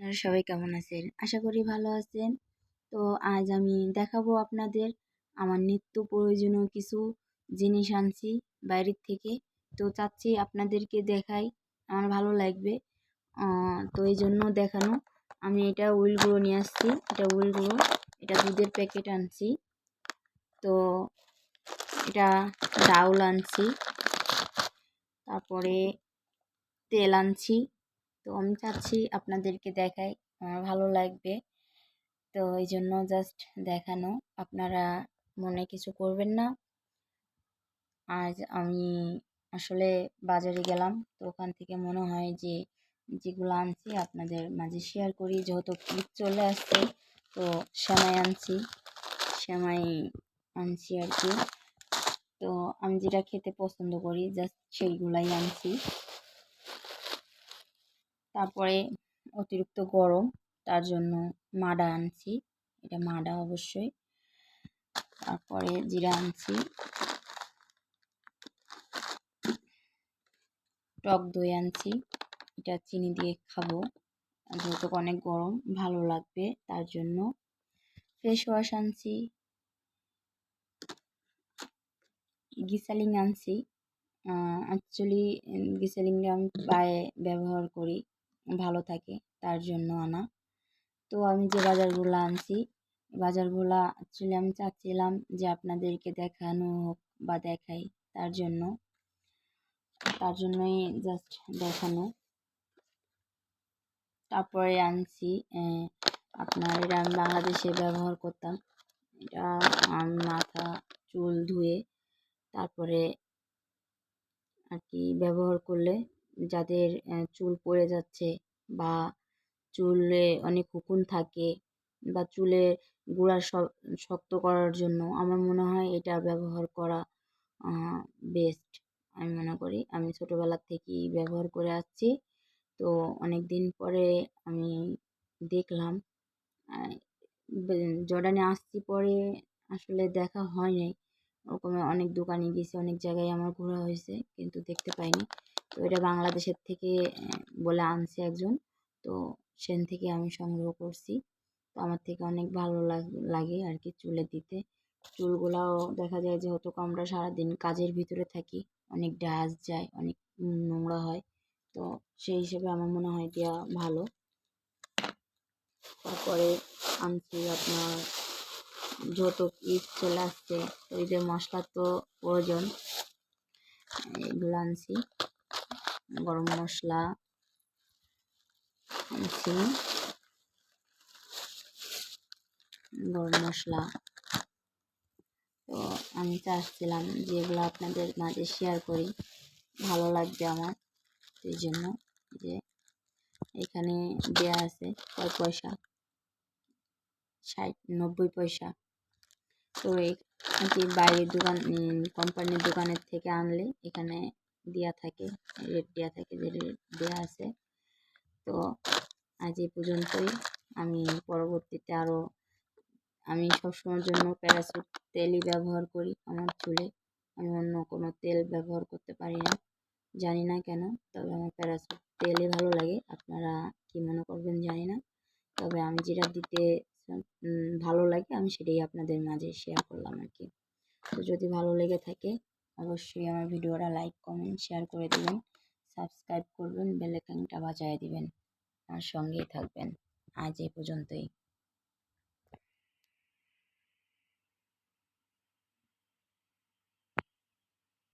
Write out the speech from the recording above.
আপনারা সবাই কেমন আছেন? আশা করি ভালো আছেন। তো আজ আমি দেখাবো আপনাদের আমার নিত্য প্রয়োজনীয় কিছু জিনিস আনছি বাইরের থেকে। তো চাচ্ছি আপনাদেরকে দেখাই। আমার ভালো লাগবে। তো এই জন্য দেখানো। আমি এটা উইলগুলো নিয়ে আসছি। এটা উইলগুলো এটা দুধের প্যাকেট আনছি। তো এটা ডাউল আনছি। তারপরে তেল আনছি। তো আমি চাচ্ছি আপনাদেরকে দেখাই আমার ভালো লাগবে। তো এই জন্য জাস্ট দেখানো। আপনারা মনে কিছু করবেন না। আজ আমি আসলে বাজারে গেলাম। তো ওখান থেকে মনে হয় যে, যেগুলো আনছি আপনাদের মাঝে শেয়ার করি। যেহেতু ঈদ চলে আসছে, তো সেমাই আনছি। সেমাই আনছি আর কি। তো আমি যেটা খেতে পছন্দ করি জাস্ট সেইগুলাই আনছি। তারপরে অতিরিক্ত গরম, তার জন্য মাডা আনছি। এটা মাডা অবশ্যই। তারপরে জিরা আনছি। টক দই আনছি। এটা চিনি দিয়ে খাব। যেহেতু অনেক গরম, ভালো লাগবে, তার জন্য ফেস ওয়াশ আনছি। গিসালিং আনছি। অ্যাকচুয়ালি গিসালিংটা আমি পায়ে ব্যবহার করি। ভালো থাকে তার জন্য আনা। তো আমি যে বাজারগুলো আনছি বাজারগুলো অ্যাকচুয়ালি আমি চাচ্ছিলাম যে আপনাদেরকে দেখানো হোক বা দেখাই তার জন্য। তার জন্যই জাস্ট দেখানো। তারপরে আনছি আপনার এটা আমি বাংলাদেশে ব্যবহার করতাম। এটা মাথা, চুল ধুয়ে তারপরে আর কি ব্যবহার করলে যাদের চুল পড়ে যাচ্ছে বা চুলে অনেক উকুন থাকে বা চুলে গোড়া শক্ত করার জন্য আমার মনে হয় এটা ব্যবহার করা বেস্ট আমি মনে করি। আমি ছোটোবেলার থেকেই ব্যবহার করে আসছি। তো অনেক দিন পরে আমি দেখলাম জর্ডানে আসছি পরে আসলে দেখা হয় নাই ওরকম অনেক দোকানে গেছি অনেক জায়গায় আমার ঘোরা হয়েছে, কিন্তু দেখতে পাইনি। তো এটা বাংলাদেশের থেকে বলে আনছে একজন। তো সেন থেকে আমি সংগ্রহ করছি। তো আমার থেকে অনেক ভালো লাগে আর কি চুলে দিতে। চুলগুলাও দেখা যায় যেহেতু আমরা সারাদিন কাজের ভিতরে থাকি, অনেক ডাস্ট যায়, অনেক নোংরা হয়। তো সেই হিসেবে আমার মনে হয় দেওয়া ভালো। তারপরে আনছি আপনার যত ঈদ চলে আসছে তো ঈদের মশলার তো প্রয়োজন এগুলো আনছি। গরম মশলা আনছি গরম মশলা। তো আমি চাচ্ছিলাম যেগুলো আপনাদের মাঝে শেয়ার করি, ভালো লাগবে আমার। সেই জন্য যে এখানে দেয়া আছে কয় পয়সা? ষাট, নব্বই পয়সা। তো এই বাইরের দোকান কোম্পানির দোকানের থেকে আনলে এখানে দেওয়া থাকে রেট দেওয়া থাকে যে রেট দেওয়া আছে। তো আজ এই পর্যন্তই। আমি পরবর্তীতে আরও আমি সবসময়ের জন্য প্যারাসুট তেলই ব্যবহার করি আমার চুলে। আমি অন্য কোনো তেল ব্যবহার করতে পারি না, জানি না কেন, তবে আমার প্যারাসুট তেলই ভালো লাগে। আপনারা কী মনে করবেন জানি না, তবে আমি যেটা দিতে ভালো লাগে আমি সেটাই আপনাদের মাঝে শেয়ার করলাম আর কি। তো যদি ভালো লেগে থাকে অবশ্যই আমার ভিডিওটা লাইক কমেন্ট শেয়ার করে দেবেন। সাবস্ক্রাইব করবেন বেল আইকনটা বাজায় দিবেন। আমার সঙ্গেই থাকবেন। আজ এই পর্যন্তই।